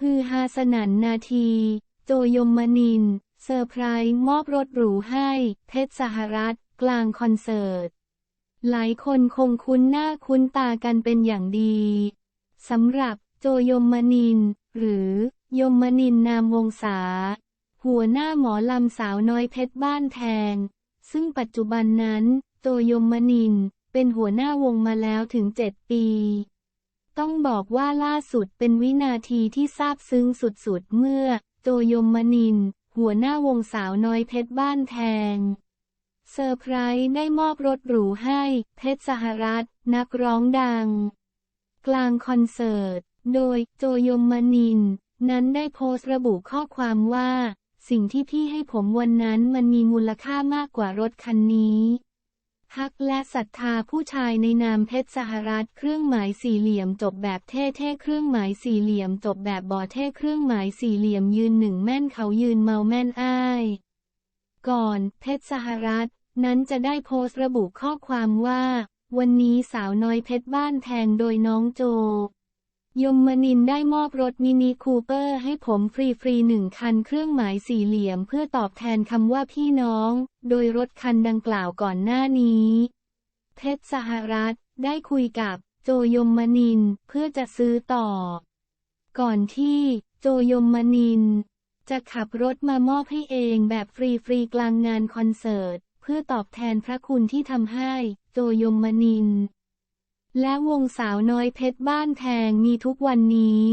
ฮือฮาสนันนาที โจยมมนิน เซอร์ไพรส์มอบรถหรูให้ เพชรสหรัฐ กลางคอนเสิร์ต หลายคนคงคุ้นหน้าคุ้นตากันเป็นอย่างดีสำหรับโจยมมนิน หรือยมมนินนามวงศาหัวหน้าหมอลำสาวน้อยเพชรบ้านแทง ซึ่งปัจจุบันนั้น โจยมมนิน เป็นหัวหน้าวงมาแล้วถึงเจ็ดปี ต้องบอกว่าล่าสุดเป็นวินาทีที่ซาบซึ้งสุดๆ เมื่อ โจยมมนิน หัวหน้าวงสาวน้อยเพชรบ้านแทงเซอร์ไพรส์ได้มอบรถหรูให้ เพชรสหรัฐ นักร้องดัง กลางคอนเสิร์ต โดยโจยมมนิน นั้นได้โพสต์ระบุข้อความว่า สิ่งที่พี่ให้ผมวันนั้นมันมีมูลค่ามากกว่ารถคันนี้ ฮักและศรัทธาผู้ชายในนามเพชรสหรัฐเครื่องหมายสี่เหลี่ยมจบแบบเท่ๆเครื่องหมายสี่เหลี่ยมจบแบบบ่อเท่เครื่องหมายสี่เหลี่ยมยืนหนึ่งแม่นเขายืนเมาแม่นอ้ายก่อนเพชรสหรัฐนั้นจะได้โพสต์ระบุข้อความว่า วันนี้สาวน้อยเพชรบ้านแทงโดยน้องโจ ยมมนินได้มอบรถมินิคูเปอร์ให้ผมฟรีๆหนึ่งคันเครื่องหมายสี่เหลี่ยมเพื่อตอบแทนคำว่าพี่น้อง โดยรถคันดังกล่าวก่อนหน้านี้ เพชรสหรัฐได้คุยกับโจยมมนินเพื่อจะซื้อต่อ ก่อนที่โจยมมนิน จะขับรถมามอบให้เองแบบฟรีๆกลางงานคอนเสิร์ต เพื่อตอบแทนพระคุณที่ทำให้โจยมมนิน และวงสาวน้อยเพชรบ้านแพงมีทุกวันนี้